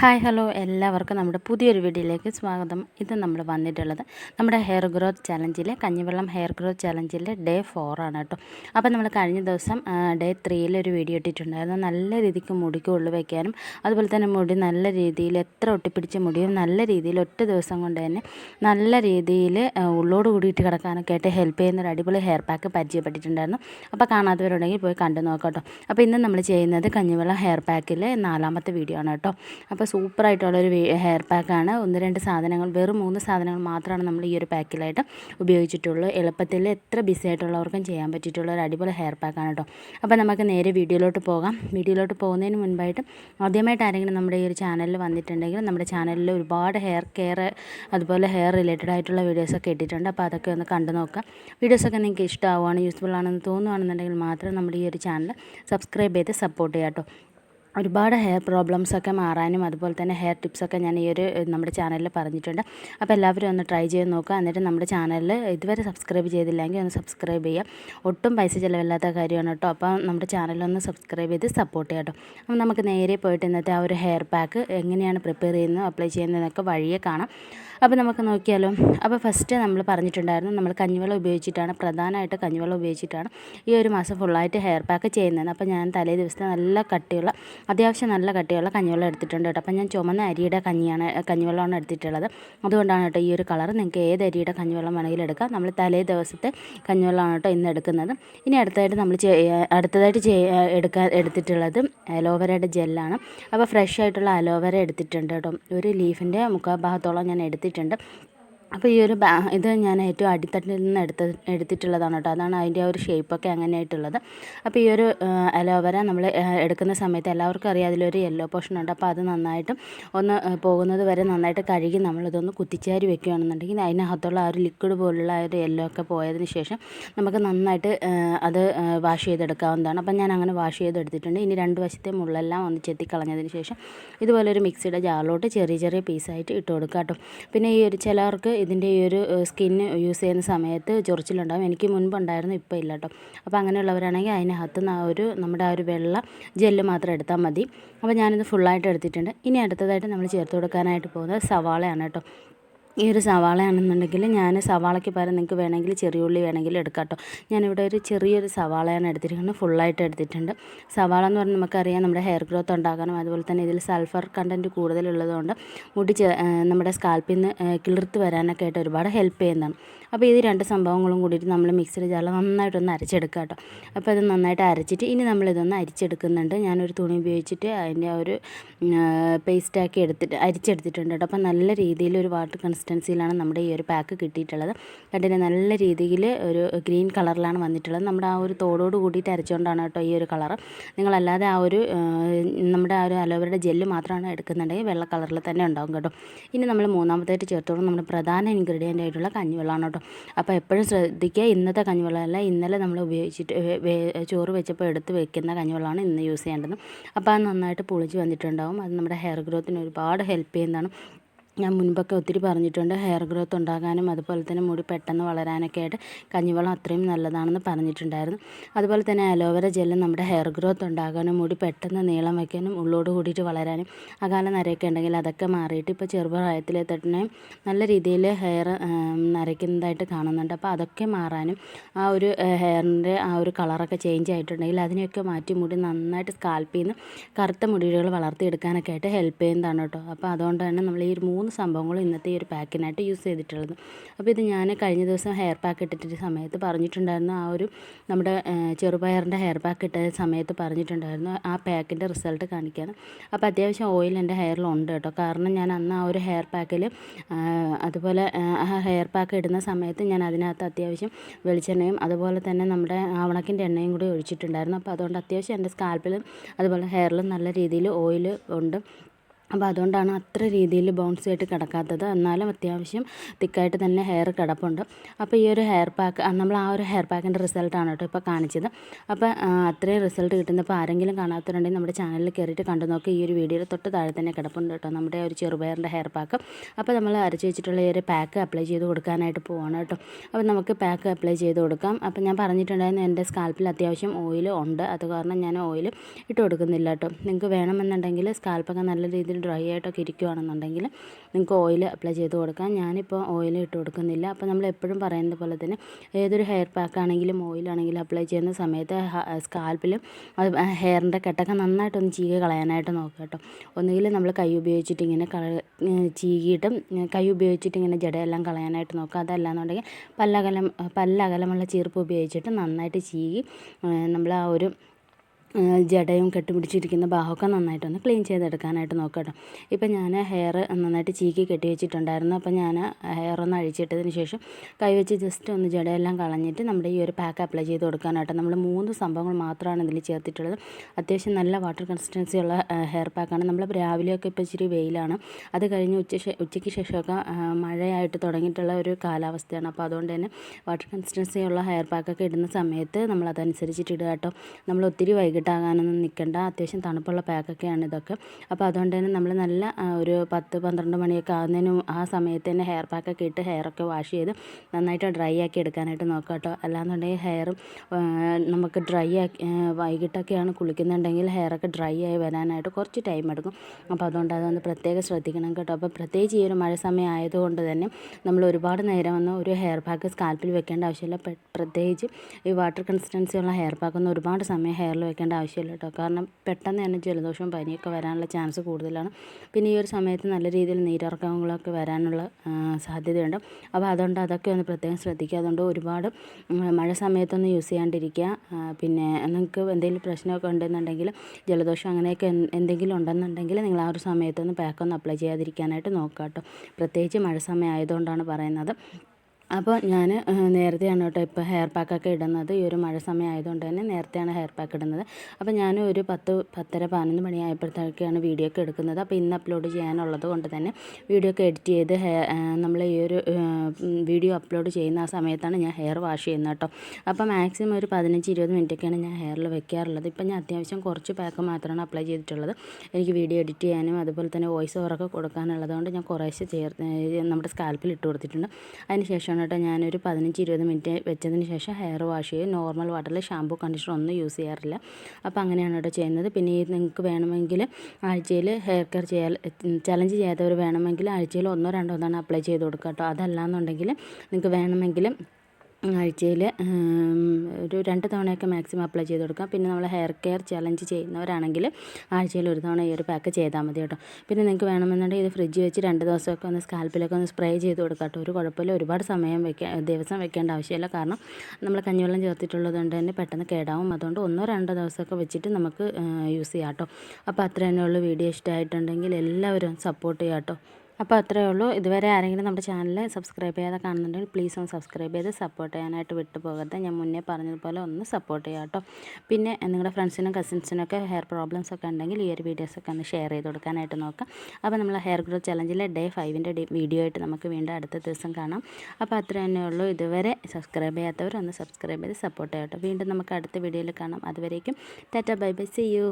Hi hello എല്ലാവർക്കും നമ്മുടെ പുതിയൊരു വീഡിയോയിലേക്ക് സ്വാഗതം. ഇത് നമ്മൾ വന്നിട്ടുള്ളത് നമ്മുടെ ഹെയർ ഗ്രോത്ത് ചലഞ്ചിലെ കഞ്ഞിവെള്ളം ഹെയർ ഗ്രോത്ത് ചലഞ്ചിലെ ഡേ ഫോറാണ് കേട്ടോ. അപ്പോൾ നമ്മൾ കഴിഞ്ഞ ദിവസം ഡേ ത്രീയിൽ ഒരു വീഡിയോ ഇട്ടിട്ടുണ്ടായിരുന്നു. നല്ല രീതിക്ക് മുടിക്ക് ഉള്ളു വയ്ക്കാനും അതുപോലെ തന്നെ മുടി നല്ല രീതിയിൽ എത്ര ഒട്ടിപ്പിടിച്ച മുടിയും നല്ല രീതിയിൽ ഒറ്റ ദിവസം കൊണ്ട് തന്നെ നല്ല രീതിയിൽ ഉള്ളോട് കൂടിയിട്ട് കിടക്കാനൊക്കെ ആയിട്ട് ഹെൽപ്പ് ചെയ്യുന്ന ഒരു അടിപൊളി ഹെയർ പാക്ക് പരിചയപ്പെട്ടിട്ടുണ്ടായിരുന്നു. അപ്പോൾ കാണാത്തവരുണ്ടെങ്കിൽ പോയി കണ്ടു നോക്കാം കേട്ടോ. അപ്പോൾ ഇന്ന് നമ്മൾ ചെയ്യുന്നത് കഞ്ഞിവെള്ളം ഹെയർ പാക്കിലെ നാലാമത്തെ വീഡിയോ ആണ് കേട്ടോ. അപ്പോൾ സൂപ്പറായിട്ടുള്ളൊരു ഹെയർ പാക്കാണ് ഒന്ന് രണ്ട് സാധനങ്ങൾ വെറും മൂന്ന് സാധനങ്ങൾ മാത്രമാണ് നമ്മൾ ഈ ഒരു പാക്കിലായിട്ട് ഉപയോഗിച്ചിട്ടുള്ളൂ. എളുപ്പത്തിൽ എത്ര ബിസി ആയിട്ടുള്ളവർക്കും ചെയ്യാൻ പറ്റിയിട്ടുള്ള ഒരു അടിപൊളി ഹെയർ പാക്കാണ് കേട്ടോ അപ്പോൾ നമുക്ക് നേരെ വീഡിയോയിലോട്ട് പോകാം. വീഡിയോയിലോട്ട് പോകുന്നതിന് മുൻപായിട്ട് ആദ്യമായിട്ട് ആരെങ്കിലും നമ്മുടെ ഈ ഒരു ചാനലിൽ വന്നിട്ടുണ്ടെങ്കിൽ നമ്മുടെ ചാനലിൽ ഒരുപാട് ഹെയർ കെയർ അതുപോലെ ഹെയർ റിലേറ്റഡ് ആയിട്ടുള്ള വീഡിയോസൊക്കെ ഇട്ടിട്ടുണ്ട്. അപ്പോൾ അതൊക്കെ ഒന്ന് കണ്ടു നോക്കാം. വീഡിയോസൊക്കെ നിങ്ങൾക്ക് ഇഷ്ടമാവുകയാണ് യൂസ്ഫുൾ ആണെന്ന് തോന്നുകയാണെന്നുണ്ടെങ്കിൽ മാത്രം നമ്മുടെ ഈ ഒരു ചാനൽ സബ്സ്ക്രൈബ് ചെയ്ത് സപ്പോർട്ട് ചെയ്യാം കേട്ടോ ഒരുപാട് ഹെയർ പ്രോബ്ലംസൊക്കെ മാറാനും അതുപോലെ തന്നെ ഹെയർ ടിപ്സൊക്കെ ഞാൻ ഈ ഒരു നമ്മുടെ ചാനലിൽ പറഞ്ഞിട്ടുണ്ട്. അപ്പോൾ എല്ലാവരും ഒന്ന് ട്രൈ ചെയ്ത് നോക്കുക. എന്നിട്ട് നമ്മുടെ ചാനലിൽ ഇതുവരെ സബ്സ്ക്രൈബ് ചെയ്തില്ലെങ്കിൽ ഒന്ന് സബ്സ്ക്രൈബ് ചെയ്യുക. ഒട്ടും പൈസ ചിലവില്ലാത്ത കാര്യമാണ് കേട്ടോ. അപ്പോൾ നമ്മുടെ ചാനലൊന്ന് സബ്സ്ക്രൈബ് ചെയ്ത് സപ്പോർട്ട് ചെയ്യാം കേട്ടോ. അപ്പോൾ നമുക്ക് നേരെ പോയിട്ട് ഇന്നത്തെ ആ ഒരു ഹെയർ പാക്ക് എങ്ങനെയാണ് പ്രിപ്പയർ ചെയ്യുന്നത് അപ്ലൈ ചെയ്യുന്നതെന്നൊക്കെ വഴിയെ കാണാം. അപ്പോൾ നമുക്ക് നോക്കിയാലോ. അപ്പോൾ ഫസ്റ്റ് നമ്മൾ പറഞ്ഞിട്ടുണ്ടായിരുന്നു നമ്മൾ കഞ്ഞിവെള്ളം ഉപയോഗിച്ചിട്ടാണ് പ്രധാനമായിട്ട് കഞ്ഞിവെള്ളം ഉപയോഗിച്ചിട്ടാണ് ഈ ഒരു മാസം ഫുള്ളായിട്ട് ഹെയർ പാക്ക് ചെയ്യുന്നത്. അപ്പോൾ ഞാൻ തലേ ദിവസത്തെ നല്ല കട്ടിയുള്ള അത്യാവശ്യം നല്ല കട്ടിയുള്ള കഞ്ഞിവെള്ളം എടുത്തിട്ടുണ്ട് കേട്ടോ. അപ്പോൾ ഞാൻ ചുമന്ന അരിയുടെ കഞ്ഞിയാണ് കഞ്ഞിവെള്ളമാണ് എടുത്തിട്ടുള്ളത്. അതുകൊണ്ടാണ് കേട്ടോ ഈ ഒരു കളർ നിങ്ങൾക്ക് ഏത് അരിയുടെ കഞ്ഞിവെള്ളം വേണമെങ്കിലും എടുക്കാം. നമ്മൾ തലേ ദിവസത്തെ കഞ്ഞിവെള്ളമാണ് കേട്ടോ ഇന്ന് എടുക്കുന്നത്. ഇനി അടുത്തതായിട്ട് നമ്മൾ അടുത്തതായിട്ട് എടുക്കാൻ എടുത്തിട്ടുള്ളത് അലോവേരയുടെ ജെല്ലാണ് അപ്പോൾ ഫ്രഷ് ആയിട്ടുള്ള അലോവേര എടുത്തിട്ടുണ്ട് കേട്ടോ. ഒരു ലീഫിന്റെ മുഖഭാഗത്തോളം ഭാഗത്തോളം ഞാൻ എടുത്തിട്ടുണ്ട്. നടത്തിയിട്ടുണ്ട്. അപ്പോൾ ഈ ഒരു ബാ ഇത് ഞാൻ ഏറ്റവും അടിത്തട്ടിൽ നിന്ന് എടുത്ത് എടുത്തിട്ടുള്ളതാണ് കേട്ടോ. അതാണ് അതിന്റെ ആ ഒരു ഷേപ്പൊക്കെ അങ്ങനെയായിട്ടുള്ളത്. അപ്പോൾ ഈ ഒരു അലോവേര നമ്മൾ എടുക്കുന്ന സമയത്ത് എല്ലാവർക്കും അറിയാം അതിലൊരു യെല്ലോ പോർഷൻ ഉണ്ട്. അപ്പോൾ അത് നന്നായിട്ട് ഒന്ന് പോകുന്നത് വരെ നന്നായിട്ട് കഴുകി നമ്മളിതൊന്ന് കുത്തിച്ചാരി വെക്കുകയാണെന്നുണ്ടെങ്കിൽ അതിനകത്തുള്ള ആ ഒരു ലിക്വിഡ് പോലുള്ള ആ ഒരു യെല്ലോ ഒക്കെ പോയതിന് ശേഷം നമുക്ക് നന്നായിട്ട് അത് വാഷ് ചെയ്തെടുക്കാവുന്നതാണ്. അപ്പം ഞാൻ അങ്ങനെ വാഷ് ചെയ്തെടുത്തിട്ടുണ്ട്. ഇനി രണ്ട് വശത്തെ മുള്ളെല്ലാം ഒന്ന് ചെത്തിക്കളഞ്ഞതിന് ശേഷം ഇതുപോലെ ഒരു മിക്സിയുടെ ജാറിലോട്ട് ചെറിയ ചെറിയ പീസായിട്ട് ഇട്ട് കൊടുക്കാം കേട്ടോ. പിന്നെ ഈ ഒരു ചിലർക്ക് ഇതിന്റെ ഈ ഒരു സ്കിന്ന് യൂസ് ചെയ്യുന്ന സമയത്ത് ചൊറിച്ചിലുണ്ടാകും എനിക്ക് മുൻപുണ്ടായിരുന്നു ഇപ്പോൾ ഇല്ല കേട്ടോ അപ്പോൾ അങ്ങനെയുള്ളവരാണെങ്കിൽ അതിനകത്ത് ആ ഒരു നമ്മുടെ ആ ഒരു വെള്ള ജെല്ല് മാത്രം എടുത്താൽ മതി. അപ്പോൾ ഞാനിത് ഫുള്ളായിട്ട് എടുത്തിട്ടുണ്ട്. ഇനി അടുത്തതായിട്ട് നമ്മൾ ചേർത്ത് കൊടുക്കാനായിട്ട് പോകുന്നത് സവാളയാണ് കേട്ടോ ഈ ഒരു സവാള ആണെന്നുണ്ടെങ്കിൽ ഞാൻ സവാളയ്ക്ക് പകരം നിങ്ങൾക്ക് വേണമെങ്കിൽ ചെറിയ ഉള്ളി വേണമെങ്കിൽ എടുക്കാം കേട്ടോ. ഞാനിവിടെ ഒരു ചെറിയൊരു സവാളയാണ് എടുത്തിരിക്കുന്നത്. ഫുള്ളായിട്ട് എടുത്തിട്ടുണ്ട്. സവാള എന്ന് പറഞ്ഞാൽ നമുക്കറിയാം നമ്മുടെ ഹെയർ ഗ്രോത്ത് ഉണ്ടാക്കാനും അതുപോലെ തന്നെ ഇതിൽ സൾഫർ കണ്ടന്റ് കൂടുതലുള്ളതുകൊണ്ട് മുടി നമ്മുടെ സ്കാൽപ്പിൽ നിന്ന് കിളിർത്ത് വരാനൊക്കെ ആയിട്ട് ഒരുപാട് ഹെൽപ്പ് ചെയ്യുന്നതാണ്. അപ്പോൾ ഇത് രണ്ട് സംഭവങ്ങളും കൂടിയിട്ട് നമ്മൾ മിക്സിയുടെ ജാറിൽ നന്നായിട്ടൊന്ന് അരച്ചെടുക്കുക കേട്ടോ. അപ്പോൾ ഇത് നന്നായിട്ട് അരച്ചിട്ട് ഇനി നമ്മളിതൊന്ന് അരിച്ചെടുക്കുന്നുണ്ട്. ഞാനൊരു തുണി ഉപയോഗിച്ചിട്ട് അതിന്റെ ഒരു പേസ്റ്റാക്കി എടുത്തിട്ട് അരിച്ചെടുത്തിട്ടുണ്ട് കേട്ടോ. അപ്പോൾ നല്ല രീതിയിൽ ഒരു വാട്ടർ കൺസിസ്റ്റൻസിയിലാണ് നമ്മുടെ ഈ ഒരു പാക്ക് കിട്ടിയിട്ടുള്ളത്. കണ്ടിട്ട് നല്ല രീതിയിൽ ഒരു ഗ്രീൻ കളറിലാണ് വന്നിട്ടുള്ളത്. നമ്മുടെ ആ ഒരു തോടോട് കൂടിയിട്ട് അരച്ചുകൊണ്ടാണ് കേട്ടോ ഈ ഒരു കളർ നിങ്ങളല്ലാതെ ആ ഒരു നമ്മുടെ ആ ഒരു അലോവേരയുടെ ജെല്ല് മാത്രമാണ് എടുക്കുന്നുണ്ടെങ്കിൽ വെള്ള കളറിൽ തന്നെ ഉണ്ടാകും കേട്ടോ. ഇനി നമ്മൾ മൂന്നാമതായിട്ട് ചേർത്തോളം നമ്മുടെ പ്രധാന ഇൻഗ്രീഡിയന്റ് ആയിട്ടുള്ള കഞ്ഞിവെള്ളമാണ് കേട്ടോ. അപ്പോൾ എപ്പോഴും ശ്രദ്ധിക്കുക ഇന്നത്തെ കഞ്ഞിവെള്ളമല്ല ഇന്നലെ നമ്മൾ ഉപയോഗിച്ചിട്ട് ചോറ് വെച്ചപ്പോൾ എടുത്ത് വെക്കുന്ന കഞ്ഞിവെള്ളമാണ് ഇന്ന് യൂസ് ചെയ്യേണ്ടത്. അപ്പോൾ അത് നന്നായിട്ട് പൊളിച്ച് വന്നിട്ടുണ്ടാവും. അത് നമ്മുടെ ഹെയർ ഗ്രോത്തിന് ഒരുപാട് ഹെൽപ്പ് ചെയ്യുന്നതാണ്. ഞാൻ മുൻപൊക്കെ ഒത്തിരി പറഞ്ഞിട്ടുണ്ട് ഹെയർ ഗ്രോത്ത് ഉണ്ടാകാനും അതുപോലെ തന്നെ മുടി പെട്ടെന്ന് വളരാനൊക്കെ ആയിട്ട് കഞ്ഞിവെള്ളം അത്രയും നല്ലതാണെന്ന് പറഞ്ഞിട്ടുണ്ടായിരുന്നു. അതുപോലെ തന്നെ അലോവേര ജെല്ല് നമ്മുടെ ഹെയർ ഗ്രോത്ത് ഉണ്ടാകാനും മുടി പെട്ടെന്ന് നീളം വയ്ക്കാനും ഉള്ളോട് കൂടിയിട്ട് വളരാനും അകാല നരയൊക്കെ ഉണ്ടെങ്കിൽ അതൊക്കെ മാറിയിട്ട് ഇപ്പോൾ ചെറുപ്രായത്തിലെ തന്നെ നല്ല രീതിയിൽ ഹെയർ നരയ്ക്കുന്നതായിട്ട് കാണുന്നുണ്ട്. അപ്പോൾ അതൊക്കെ മാറാനും ആ ഒരു ഹെയറിന്റെ ആ ഒരു കളറൊക്കെ ചേഞ്ച് ആയിട്ടുണ്ടെങ്കിൽ അതിനെയൊക്കെ മാറ്റി മുടി നന്നായിട്ട് സ്കാൽപ്പിൽ നിന്ന് കറുത്ത മുടികൾ വളർത്തിയെടുക്കാനൊക്കെ ആയിട്ട് ഹെൽപ്പ് ചെയ്യുന്നതാണ് കേട്ടോ. അപ്പോൾ അതുകൊണ്ട് തന്നെ നമ്മൾ ഈ ഒരു മൂന്ന് മൂന്ന് സംഭവങ്ങളും ഇന്നത്തെ ഈ ഒരു പാക്കിനായിട്ട് യൂസ് ചെയ്തിട്ടുള്ളത്. അപ്പോൾ ഇത് ഞാൻ കഴിഞ്ഞ ദിവസം ഹെയർ പാക്ക് ഇട്ടിട്ട് സമയത്ത് പറഞ്ഞിട്ടുണ്ടായിരുന്നു. ആ ഒരു നമ്മുടെ ചെറുപയറിന്റെ ഹെയർ പാക്ക് ഇട്ട സമയത്ത് പറഞ്ഞിട്ടുണ്ടായിരുന്നു. ആ പാക്കിന്റെ റിസൾട്ട് കാണിക്കാൻ അപ്പോൾ അത്യാവശ്യം ഓയിൽ എന്റെ ഹെയറിലുണ്ട് കേട്ടോ. കാരണം ഞാൻ അന്ന് ആ ഒരു ഹെയർ പാക്കിൽ അതുപോലെ ആ ഹെയർ പാക്ക് ഇടുന്ന സമയത്ത് ഞാൻ അതിനകത്ത് അത്യാവശ്യം വെളിച്ചെണ്ണയും അതുപോലെ തന്നെ നമ്മുടെ ആവണക്കിന്റെ എണ്ണയും കൂടി ഒഴിച്ചിട്ടുണ്ടായിരുന്നു. അപ്പോൾ അതുകൊണ്ട് അത്യാവശ്യം എന്റെ സ്കാൽപ്പിലും അതുപോലെ ഹെയറിലും നല്ല രീതിയിൽ ഓയിൽ ഉണ്ട്. അപ്പോൾ അതുകൊണ്ടാണ് അത്ര രീതിയിൽ ബൗൺസി ആയിട്ട് കിടക്കാത്തത്. എന്നാലും അത്യാവശ്യം തിക്കായിട്ട് തന്നെ ഹെയർ കിടപ്പുണ്ട്. അപ്പോൾ ഈ ഒരു ഹെയർ പാക്ക് നമ്മൾ ആ ഒരു ഹെയർ പാക്കിന്റെ റിസൾട്ടാണ് കേട്ടോ ഇപ്പോൾ കാണിച്ചത്. അപ്പോൾ അത്രയും റിസൾട്ട് കിട്ടുന്നപ്പോൾ ആരെങ്കിലും കാണാത്തവരുണ്ടെങ്കിൽ നമ്മുടെ ചാനലിൽ കയറിയിട്ട് കണ്ടു നോക്കി. ഈ ഒരു വീഡിയോയുടെ തൊട്ട് താഴെ തന്നെ കിടപ്പുണ്ട് കേട്ടോ നമ്മുടെ ഒരു ചെറുപയറിന്റെ ഹെയർ പാക്ക് അപ്പോൾ നമ്മൾ അരച്ച് വെച്ചിട്ടുള്ള ഈ ഒരു പാക്ക് അപ്ലൈ ചെയ്ത് കൊടുക്കാനായിട്ട് പോവാണ് കേട്ടോ. അപ്പോൾ നമുക്ക് പാക്ക് അപ്ലൈ ചെയ്ത് കൊടുക്കാം. അപ്പോൾ ഞാൻ പറഞ്ഞിട്ടുണ്ടായിരുന്നു എന്റെ സ്കാൽപ്പിൽ അത്യാവശ്യം ഓയിൽ ഉണ്ട്. അത് കാരണം ഞാൻ ഓയിൽ ഇട്ട് കൊടുക്കുന്നില്ല കേട്ടോ. നിങ്ങൾക്ക് വേണമെന്നുണ്ടെങ്കിൽ സ്കാൽപ്പൊക്കെ നല്ല രീതിയിൽ എന്തെങ്കിലും ഡ്രൈ ആയിട്ടൊക്കെ ഇരിക്കുകയാണെന്നുണ്ടെങ്കിൽ നിങ്ങൾക്ക് ഓയിൽ അപ്ലൈ ചെയ്ത് കൊടുക്കാം. ഞാനിപ്പോൾ ഓയിൽ ഇട്ട് കൊടുക്കുന്നില്ല. അപ്പോൾ നമ്മൾ എപ്പോഴും പറയുന്നത് പോലെ തന്നെ ഏതൊരു ഹെയർ പാക്ക് ആണെങ്കിലും ഓയിലാണെങ്കിലും അപ്ലൈ ചെയ്യുന്ന സമയത്ത് സ്കാൽപ്പിലും ഹെയറിന്റെ കെട്ടൊക്കെ നന്നായിട്ടൊന്ന് ചീകി കളയാനായിട്ട് നോക്കുക കേട്ടോ. ഒന്നുകിൽ നമ്മൾ കൈ ഉപയോഗിച്ചിട്ട് ഇങ്ങനെ കള ചീകിയിട്ടും കൈ ഉപയോഗിച്ചിട്ട് ഇങ്ങനെ ജടയെല്ലാം കളയാനായിട്ട് നോക്കുക. അതല്ലാന്നുണ്ടെങ്കിൽ പല്ലകലം പല്ലകലമുള്ള ചീർപ്പ് ഉപയോഗിച്ചിട്ട് നന്നായിട്ട് ചീകി നമ്മൾ ആ ഒരു ജടയും കെട്ടിപ്പിടിച്ചിരിക്കുന്ന ഭാഗമൊക്കെ നന്നായിട്ടൊന്ന് ക്ലീൻ ചെയ്തെടുക്കാനായിട്ട് നോക്കട്ടോ. ഇപ്പം ഞാൻ ഹെയർ നന്നായിട്ട് ചീക്കി കെട്ടി വെച്ചിട്ടുണ്ടായിരുന്നു. അപ്പോൾ ഞാൻ ഹെയർ ഒന്ന് അഴിച്ചിട്ടതിന് ശേഷം കൈവച്ച് ജസ്റ്റ് ഒന്ന് ജടയെല്ലാം കളഞ്ഞിട്ട് നമ്മുടെ ഈ ഒരു പാക്ക് അപ്ലൈ ചെയ്ത് കൊടുക്കാനായിട്ട് നമ്മൾ മൂന്ന് സംഭവങ്ങൾ മാത്രമാണ് ഇതിൽ ചേർത്തിട്ടുള്ളത്. അത്യാവശ്യം നല്ല വാട്ടർ കൺസിസ്റ്റൻസി ഉള്ള ഹെയർ പാക്കാണ് നമ്മൾ രാവിലെയൊക്കെ ഇപ്പോൾ ഇച്ചിരി വെയിലാണ്. അത് കഴിഞ്ഞ് ഉച്ച ഉച്ചയ്ക്ക് ശേഷമൊക്കെ മഴയായിട്ട് തുടങ്ങിയിട്ടുള്ള ഒരു കാലാവസ്ഥയാണ്. അപ്പോൾ അതുകൊണ്ട് തന്നെ വാട്ടർ കൺസിസ്റ്റൻസി ഉള്ള ഹെയർ പാക്കൊക്കെ ഇടുന്ന സമയത്ത് നമ്മൾ അതനുസരിച്ചിട്ട് ഇടുക കേട്ടോ. നമ്മൾ ഒത്തിരി വൈകിട്ട് ആകാനൊന്നും നിൽക്കണ്ട. അത്യാവശ്യം തണുപ്പുള്ള പാക്കൊക്കെയാണ് ഇതൊക്കെ. അപ്പോൾ അതുകൊണ്ട് തന്നെ നമ്മൾ നല്ല ഒരു പത്ത് പന്ത്രണ്ട് മണിയൊക്കെ ആകുന്നതിന് ആ സമയത്ത് തന്നെ ഹെയർ പാക്കൊക്കെ ഇട്ട് ഹെയറൊക്കെ വാഷ് ചെയ്ത് നന്നായിട്ട് ഡ്രൈ ആക്കി എടുക്കാനായിട്ട് നോക്കുക കേട്ടോ അല്ലാന്നുണ്ടെങ്കിൽ ഹെയർ നമുക്ക് ഡ്രൈ ആക്കി വൈകിട്ടൊക്കെയാണ് കുളിക്കുന്നുണ്ടെങ്കിൽ ഹെയറൊക്കെ ഡ്രൈ ആയി വരാനായിട്ട് കുറച്ച് ടൈം എടുക്കും. അപ്പോൾ അതുകൊണ്ട് അതൊന്ന് പ്രത്യേകം ശ്രദ്ധിക്കണം കേട്ടോ. അപ്പോൾ പ്രത്യേകിച്ച് ഈ ഒരു മഴ സമയം ആയതുകൊണ്ട് തന്നെ നമ്മൾ ഒരുപാട് നേരം ഒന്ന് ഒരു ഹെയർ പാക്ക് സ്കാൽപ്പിൽ വെക്കേണ്ട ആവശ്യമില്ല. പ്രത്യേകിച്ച് ഈ വാട്ടർ കൺസിസ്റ്റൻസി ഉള്ള ഹെയർ പാക്ക് ഒന്നും ഒരുപാട് സമയം ഹെയറിൽ വെക്കേണ്ട ആവശ്യമില്ല കേട്ടോ. കാരണം പെട്ടെന്ന് തന്നെ ജലദോഷവും പനിയൊക്കെ വരാനുള്ള ചാൻസ് കൂടുതലാണ്. പിന്നെ ഈ ഒരു സമയത്ത് നല്ല രീതിയിൽ നീരിറക്കങ്ങളൊക്കെ വരാനുള്ള സാധ്യതയുണ്ട്. അപ്പോൾ അതുകൊണ്ട് അതൊക്കെ ഒന്ന് പ്രത്യേകം ശ്രദ്ധിക്കുക. അതുകൊണ്ട് ഒരുപാട് മഴ സമയത്തൊന്നും യൂസ് ചെയ്യാണ്ടിരിക്കുക. പിന്നെ നിങ്ങൾക്ക് എന്തെങ്കിലും പ്രശ്നമൊക്കെ ഉണ്ടെന്നുണ്ടെങ്കിൽ ജലദോഷം അങ്ങനെയൊക്കെ എന്തെങ്കിലും ഉണ്ടെന്നുണ്ടെങ്കിൽ നിങ്ങൾ ആ ഒരു സമയത്തൊന്ന് പാക്കൊന്നും അപ്ലൈ ചെയ്യാതിരിക്കാനായിട്ട് നോക്കുക കേട്ടോ. പ്രത്യേകിച്ച് മഴ സമയം ആയതുകൊണ്ടാണ് പറയുന്നത്. അപ്പോൾ ഞാൻ നേരത്തെയാണ് കേട്ടോ ഇപ്പോൾ ഹെയർ പാക്കൊക്കെ ഇടുന്നത്. ഈ ഒരു മഴ സമയമായതുകൊണ്ട് തന്നെ നേരത്തെയാണ് ഹെയർ പാക്ക് ഇടുന്നത്. അപ്പോൾ ഞാൻ ഒരു പത്ത് പത്തര പതിനൊന്ന് മണിയായപ്പോഴത്തേക്കാണ് വീഡിയോ ഒക്കെ എടുക്കുന്നത്. അപ്പോൾ ഇന്ന് അപ്ലോഡ് ചെയ്യാനുള്ളത് കൊണ്ട് തന്നെ വീഡിയോ ഒക്കെ എഡിറ്റ് ചെയ്ത് നമ്മൾ ഈ ഒരു വീഡിയോ അപ്ലോഡ് ചെയ്യുന്ന ആ സമയത്താണ് ഞാൻ ഹെയർ വാഷ് ചെയ്യുന്നത് കേട്ടോ. അപ്പോൾ മാക്സിമം ഒരു പതിനഞ്ച് ഇരുപത് മിനിറ്റൊക്കെയാണ് ഞാൻ ഹെയറിൽ വെക്കാറുള്ളത്. ഇപ്പം ഞാൻ അത്യാവശ്യം കുറച്ച് പാക്ക് മാത്രമാണ് അപ്ലൈ ചെയ്തിട്ടുള്ളത്. എനിക്ക് വീഡിയോ എഡിറ്റ് ചെയ്യാനും അതുപോലെ തന്നെ വോയിസ് ഓവറൊക്കെ കൊടുക്കാനുള്ളത് കൊണ്ട് ഞാൻ കുറേശ്ശെ ചേർത്ത് നമ്മുടെ സ്കാൽപ്പിൽ ഇട്ട് കൊടുത്തിട്ടുണ്ട്. അതിന് ശേഷം കേട്ടോ ഞാനൊരു പതിനഞ്ച് ഇരുപത് മിനിറ്റ് വെച്ചതിന് ശേഷം ഹെയർ വാഷ് ചെയ്യും. നോർമൽ വാട്ടറിൽ ഷാമ്പു കണ്ടീഷണർ ഒന്നും യൂസ് ചെയ്യാറില്ല. അപ്പോൾ അങ്ങനെയാണ് കേട്ടോ ചെയ്യുന്നത്. പിന്നെ നിങ്ങൾക്ക് വേണമെങ്കിൽ ആഴ്ചയിൽ ഹെയർ കെയർ ചെയ്യാൻ ചലഞ്ച് ചെയ്യാത്തവർ വേണമെങ്കിൽ ആഴ്ചയിൽ ഒന്നോ രണ്ടോ തവണ അപ്ലൈ ചെയ്ത് കൊടുക്കുക കേട്ടോ. അതല്ലാന്നുണ്ടെങ്കിൽ നിങ്ങൾക്ക് വേണമെങ്കിൽ ആഴ്ചയിൽ ഒരു രണ്ട് തവണയൊക്കെ മാക്സിമം അപ്ലൈ ചെയ്ത് കൊടുക്കുക പിന്നെ നമ്മൾ ഹെയർ കെയർ ചലഞ്ച് ചെയ്യുന്നവരാണെങ്കിൽ ആഴ്ചയിൽ ഒരു തവണ ഈ ഒരു പാക്ക് ചെയ്താൽ മതി കേട്ടോ. പിന്നെ നിങ്ങൾക്ക് വേണമെന്നുണ്ടെങ്കിൽ ഇത് ഫ്രിഡ്ജ് വെച്ച് രണ്ട് ദിവസമൊക്കെ ഒന്ന് സ്കാൽപ്പിലൊക്കെ ഒന്ന് സ്പ്രേ ചെയ്ത് കൊടുക്കാം കേട്ടോ. ഒരു കുഴപ്പമില്ല. ഒരുപാട് സമയം വെക്കാൻ ദിവസം വെക്കേണ്ട ആവശ്യമില്ല. കാരണം നമ്മൾ കഞ്ഞിവെള്ളം ചേർത്തിട്ടുള്ളത് കൊണ്ട് തന്നെ പെട്ടെന്ന് കേടാവും. അതുകൊണ്ട് ഒന്നോ രണ്ടോ ദിവസമൊക്കെ വെച്ചിട്ട് നമുക്ക് യൂസ് ചെയ്യാം കേട്ടോ. അപ്പോൾ അത്ര തന്നെയുള്ള വീഡിയോ ഇഷ്ടമായിട്ടുണ്ടെങ്കിൽ എല്ലാവരും സപ്പോർട്ട് ചെയ്യാം കേട്ടോ. അപ്പോൾ അത്രയേ ഉള്ളൂ. ഇതുവരെ ആരെങ്കിലും നമ്മുടെ ചാനൽ സബ്സ്ക്രൈബ് ചെയ്യാതെ കാണുന്നുണ്ടെങ്കിൽ പ്ലീസ് ഒന്ന് സബ്സ്ക്രൈബ് ചെയ്ത് സപ്പോർട്ട് ചെയ്യാനായിട്ട് വിട്ടു പോകരുത് ഞാൻ മുന്നേ പറഞ്ഞതുപോലെ ഒന്ന് സപ്പോർട്ട് ചെയ്യാം കേട്ടോ. പിന്നെ നിങ്ങളുടെ ഫ്രണ്ട്സിനും കസിൻസിനൊക്കെ ഹെയർ പ്രോബ്ലംസ് ഒക്കെ ഉണ്ടെങ്കിൽ ഈ ഒരു വീഡിയോസൊക്കെ ഒന്ന് ഷെയർ ചെയ്ത് കൊടുക്കാനായിട്ട് നോക്കാം. അപ്പോൾ നമ്മൾ ഹെയർ ഗ്രോത്ത് ചലഞ്ചിലെ ഡേ ഫൈവിന്റെ വീഡിയോ ആയിട്ട് നമുക്ക് വീണ്ടും അടുത്ത ദിവസം കാണാം. അപ്പോൾ അത്ര തന്നെ ഉള്ളൂ. ഇതുവരെ സബ്സ്ക്രൈബ് ചെയ്യാത്തവർ ഒന്ന് സബ്സ്ക്രൈബ് ചെയ്ത് സപ്പോർട്ട് ചെയ്യാം കേട്ടോ. വീണ്ടും നമുക്ക് അടുത്ത വീഡിയോയിൽ കാണാം. അതുവരേക്കും tata bye bye see you